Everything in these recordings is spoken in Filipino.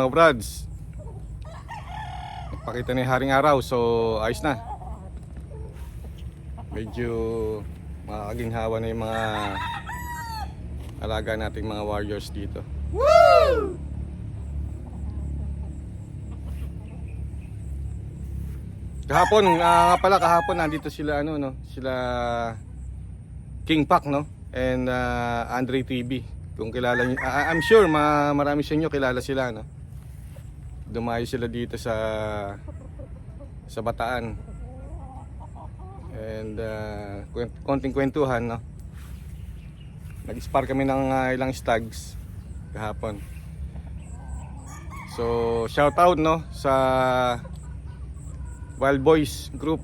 Mga brads. Nagpakita ni Haring Araw so ayos na. Medyo makaginhawa na yung mga alaga nating mga warriors dito. Kahapon, ah, nga pala kahapon nandito sila ano no, sila King Pac no and ah, Andre TV. Kung kilala niyo, ah, I'm sure ma marami sa inyo kilala sila no. Dumayo sila dito sa sa Bataan. And uh, konting kwentuhan no. Nag-spar kami ng ah, ilang stags kahapon. So, shout out no sa Wild Boys Group.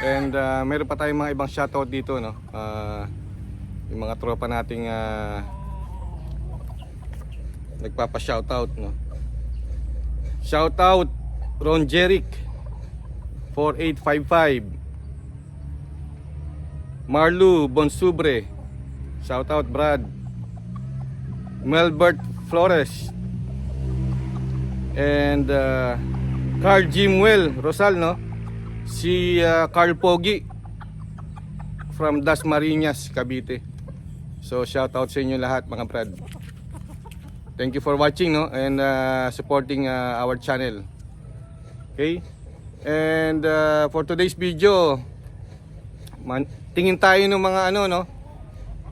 And uh, meron pa tayong mga ibang shoutout dito no. Ah, yung mga tropa nating uh, nagpapa-shoutout no. Shoutout Ron Jeric 4855 Marlu Bonsubre Shoutout Brad. Melbert Flores. And uh, Carl Jimwell Rosal no? Si uh, Carl Pogi from Das Marinas Cavite. So shout out sa inyo lahat mga brad thank you for watching no? And uh, supporting uh, our channel. Okay? And uh, for today's video man, tingin tayo ng mga ano no?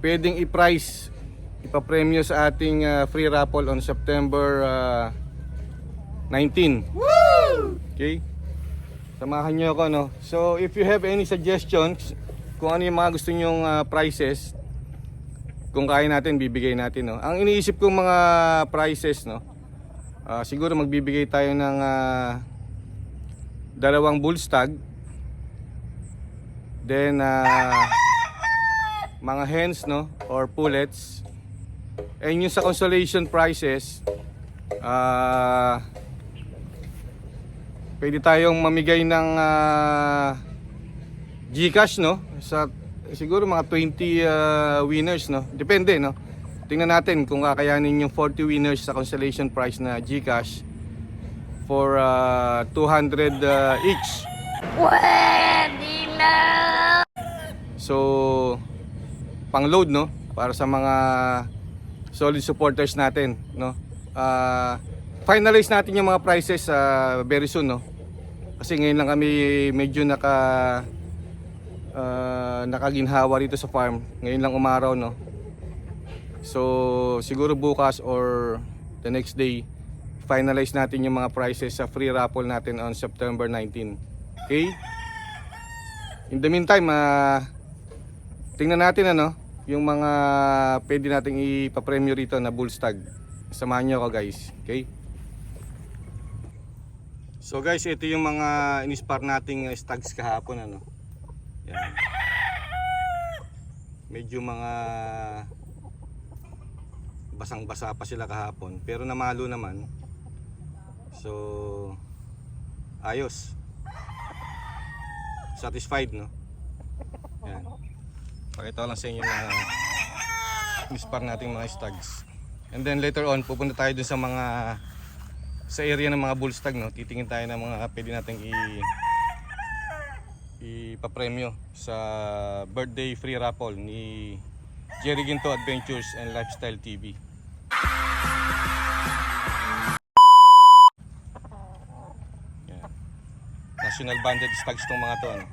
Pwedeng i-price ipapremyo sa ating uh, free raffle on September uh, 19 Okay? Samahan nyo ako, no? So, if you have any suggestions, kung ano yung mga gusto nyong ah, prices, kung kaya natin, bibigay natin, no? Ang iniisip kong mga prices, no? ah, siguro magbibigay tayo ng ah, dalawang bull stag. Then, ah, mga hens, no? Or pullets. And yung sa consolation prizes, ah, pwede tayong mamigay ng ah, GCash no sa siguro mga 20 ah, winners no? Depende no? Tingnan natin kung kakayanin yung 40 winners sa consolation prize na GCash for ah, 200 ah, each. Pwede na! so pang load no? Para sa mga solid supporters natin no? Ah, finalize natin yung mga prices ah, very soon no? Kasi ngayon lang kami medyo naka ah, nakaginhawa dito sa farm. Ngayon lang umaraw no? So siguro bukas or the next day finalize natin yung mga prices sa free raffle natin on September 19 okay? In the meantime ah tingnan natin ano yung mga pwede nating ipapremyo rito na bull stag. Samahan nyo ako guys. Okay? So guys, ito yung mga inispar nating uh, stags kahapon ano. Medyo mga basang-basa pa sila kahapon, pero namalo naman. So ayos. Satisfied no. Yan. Pakita lang sa inyo na inispar nating mga stags. And then later on, pupunta tayo dun sa mga sa area ng mga bullstag no titingin tayo ng mga pwede nating i ipapremyo sa birthday free raffle ni Jerry Ginto Adventures and Lifestyle TV Yan. National Banded Stags tong mga to ano?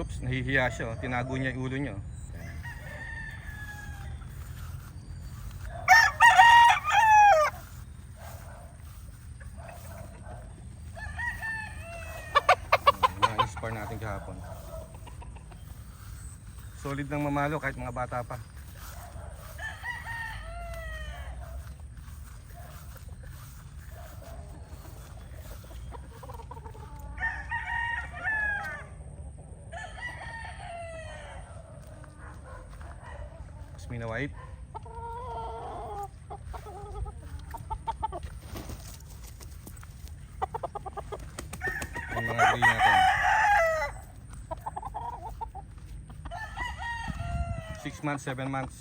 Oops, nahihiya siya. oh. Tinago niya yung ulo niya. oh. mga inspire natin kahapon. Solid ng mamalo kahit mga bata pa. Smina White. Yung mga gray natin. 6 months, 7 months.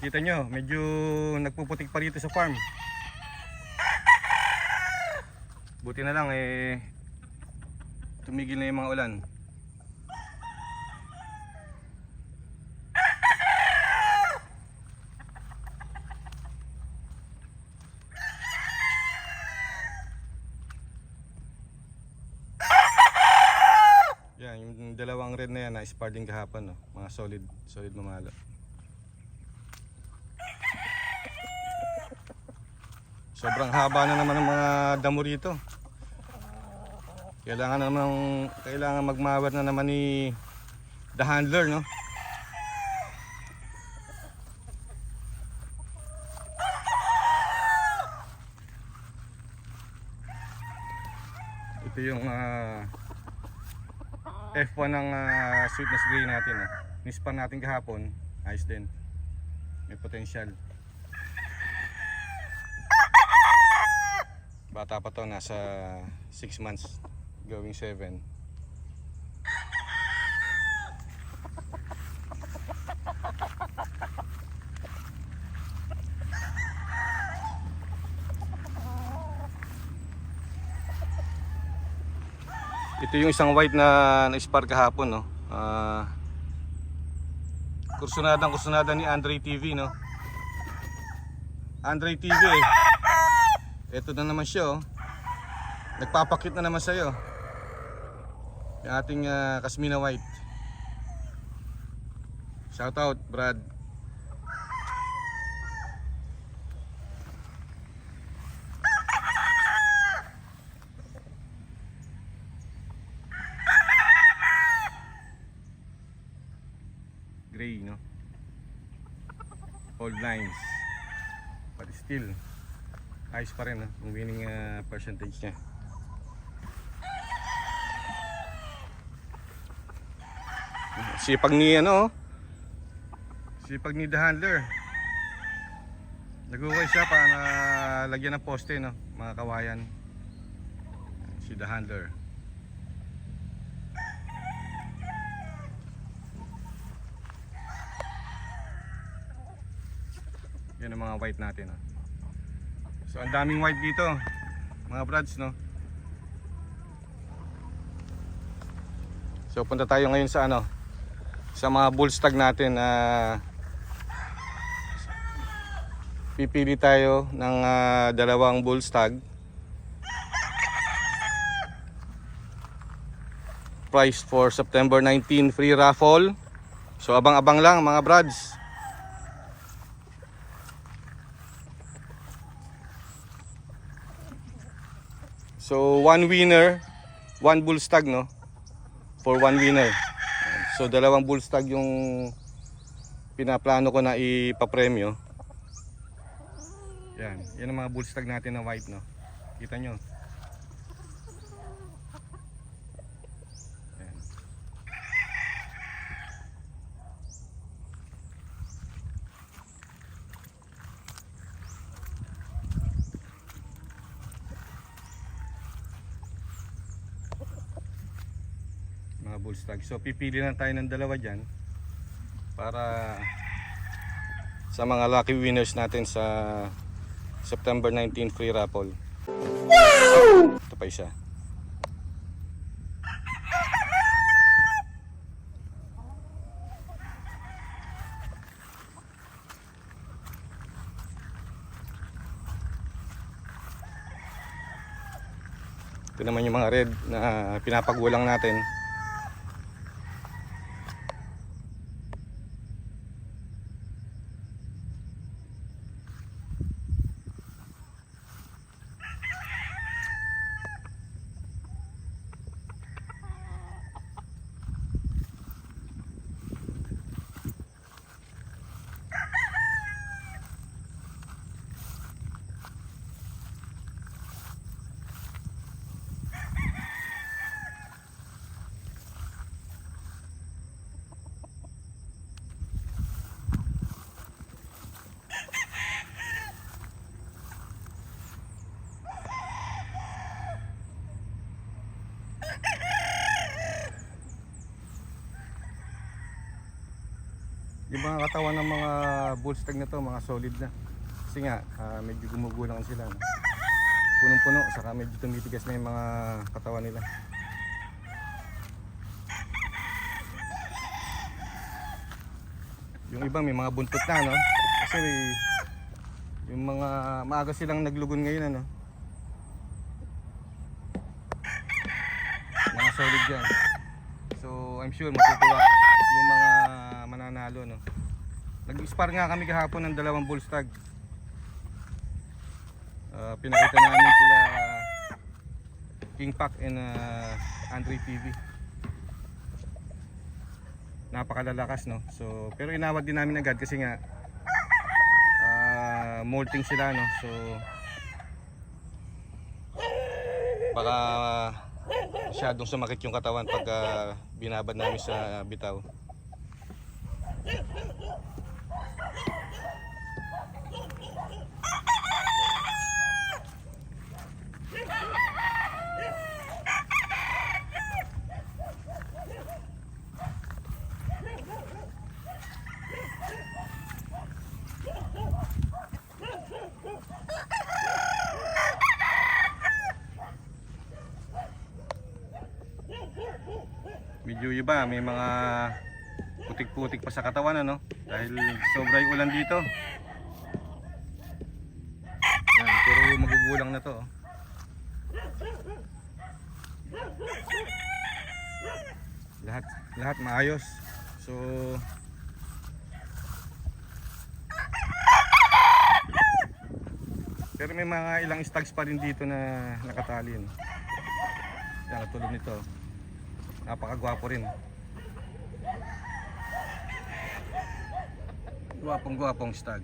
Kita nyo, medyo nagpuputik pa rito sa farm. Buti na lang eh tumigil na yung mga ulan. Yan, yung dalawang red na yan na sparding kahapon, no? mga solid, solid mamalo. Sobrang haba na naman ng mga damo rito. Kailangan naman kailangan magmawar na naman ni the handler, no? Ito yung ah, F1 ng ah, sweetness gray natin. Ah. Nispan natin kahapon. Ayos din. May potential. Bata pa to, nasa 6 months. Going 7. Ito yung isang white na na-spar kahapon, no? Ah, kursunadang kursunada ni Andre TV, no? Andre TV. Ito na naman siya, oh. Nagpapakit na naman sa'yo. Yung ating ah, Kasmina White. Shout out, Brad. Gray, no? Old lines. But still, ayos pa rin, no? Yung winning ah, percentage niya. Sipag ni ano, oh. sipag ni the handler. Nagukay siya para lagyan ng poste, no? Mga kawayan. Si the handler. Yan ang mga white natin, no? So, ang daming white dito. Mga brads, no? So, punta tayo ngayon sa ano? Sa mga bull stag natin na pipili tayo ng ah, dalawang bull stag. Price for September 19 free raffle. So, abang-abang lang mga brads. So, one winner, one bull stag, no? For one winner. So, dalawang bull stag yung pinaplano ko na ipapremyo. Yan. Yan ang mga bull stag natin na white, no? Kita nyo. Yan. mga bull stag. So pipili na tayo ng dalawa diyan para sa mga lucky winners natin sa September 19 free raffle. Wow! Ito pa isa. Ito naman yung mga red na pinapagulang natin. Yung mga katawan ng mga bull stag na to, mga solid na. Kasi nga, ah, medyo gumugulang sila. No? Punong-puno, saka medyo tumitigas na yung mga katawan nila. Yung iba may mga buntot na, no? Kasi yung mga maaga silang naglugon ngayon, ano? Mga solid yan. So, I'm sure matutuwa yung mga mananalo, no? Nag-spar nga kami kahapon ng dalawang bull stag. Ah, pinakita namin sila King Pac and uh, Andre TV. Napakalalakas, no? So, pero inawat din namin agad kasi nga ah, molting sila, no? So, baka masyadong sumakit yung katawan pag ah, binabad namin sa bitaw. Medyo iba, may mga putik-putik pa sa katawan ano dahil sobra yung ulan dito. Yan, pero magugulang na to. oh. Lahat lahat maayos. So Pero may mga ilang stags pa rin dito na nakatali. Yan, tulad nito. Napakagwapo rin. Gwapong stag.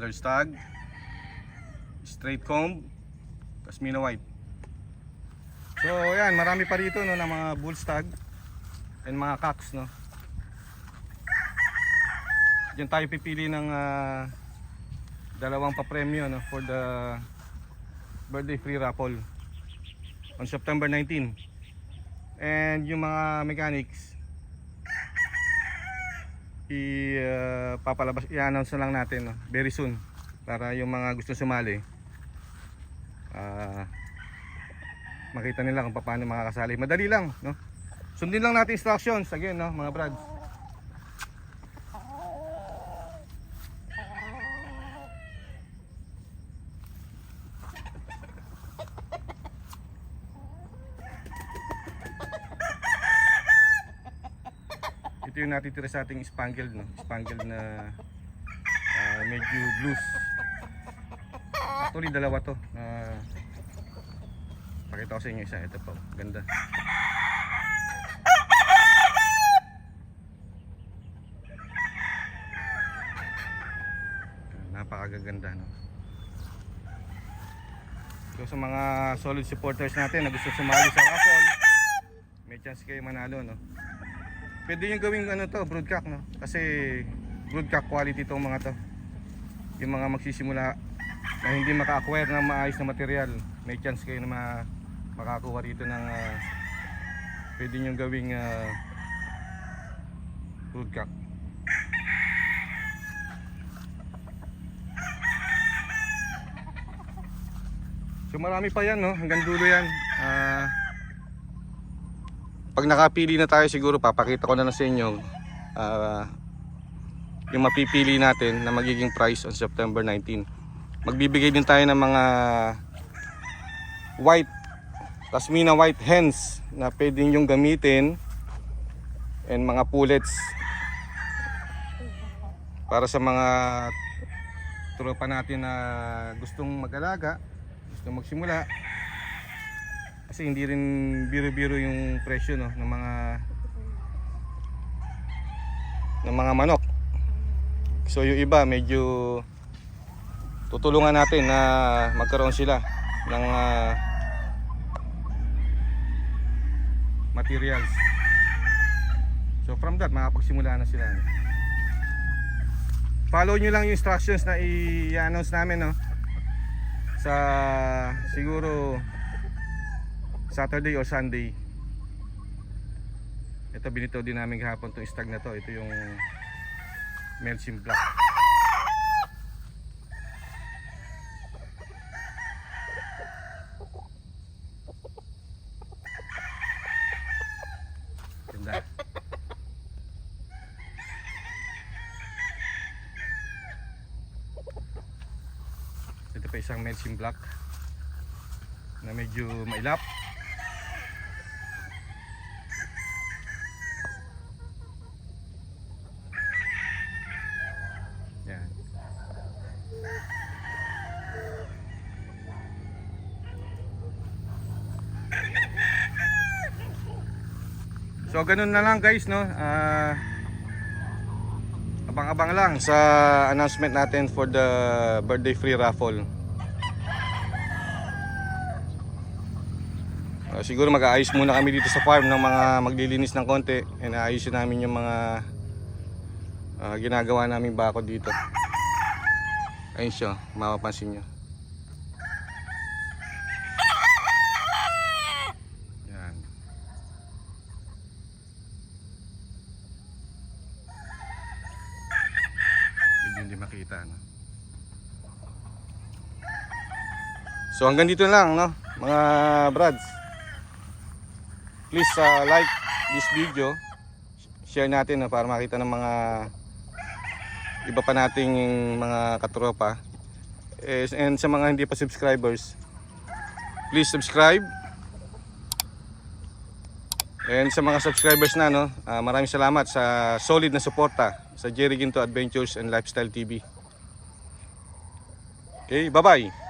Another stag. Straight comb. Tasmina white. So yan, marami pa rito no, ng mga bull stag and mga cocks no. Diyan tayo pipili ng ah, dalawang papremyo no for the birthday free raffle on September 19. And yung mga mechanics i uh, papalabas i-announce lang natin no? very soon. Para yung mga gusto sumali ah, makita nila kung paano makakasali. Madali lang no? Sundin lang natin instructions. Again no mga brads natitira sa ating spangled no? Spangled na ah, medyo blues. Actually dalawa to na pakita ko sa inyo isa. Ito po. Ganda. Napakagaganda no? So sa mga solid supporters natin na gusto sumali sa raffle may chance kayo manalo no Pwede yung gawing ano to, broodcock no? Kasi broodcock quality tong mga to. Yung mga magsisimula na hindi maka-acquire ng maayos na material, may chance kayo na ma makakuha rito ng ah, pwede nyo gawing uh, broodcock. So marami pa yan no, hanggang dulo yan. Ah pag nakapili na tayo siguro papakita ko na lang sa inyo ah, yung mapipili natin na magiging price on September 19 magbibigay din tayo ng mga white Tasmina white hens na pwede yung gamitin and mga pullets para sa mga tropa natin na gustong mag-alaga gustong magsimula kasi hindi rin biro-biro yung presyo no ng mga ng mga manok So yung iba medyo tutulungan natin na magkaroon sila ng ah, materials. So from that makapagsimula na sila. Follow nyo lang yung instructions na i-announce namin no. Sa siguro Saturday or Sunday. Ito binito din namin kahapon itong stag na to. Ito yung Melchim Black. Ganda. Ito pa isang Melchim Black na medyo mailap. Yan. So ganun na lang guys no. Ah abang-abang lang sa announcement natin for the birthday free raffle. Ah, siguro mag-aayos muna kami dito sa farm ng mga maglilinis ng konti. And aayusin namin yung mga ah, ginagawa naming bakod dito. Ayun siya, mapapansin nyo. Yan. Medyo hindi makita, no? So hanggang dito lang, no? Mga brads. Please uh, like this video. Share natin no, para makita ng mga iba pa nating mga katropa. Eh, and sa mga hindi pa subscribers, please subscribe. And sa mga subscribers na, no, ah, maraming salamat sa solid na suporta sa Jerry Ginto Adventures and Lifestyle TV. Okay, bye-bye.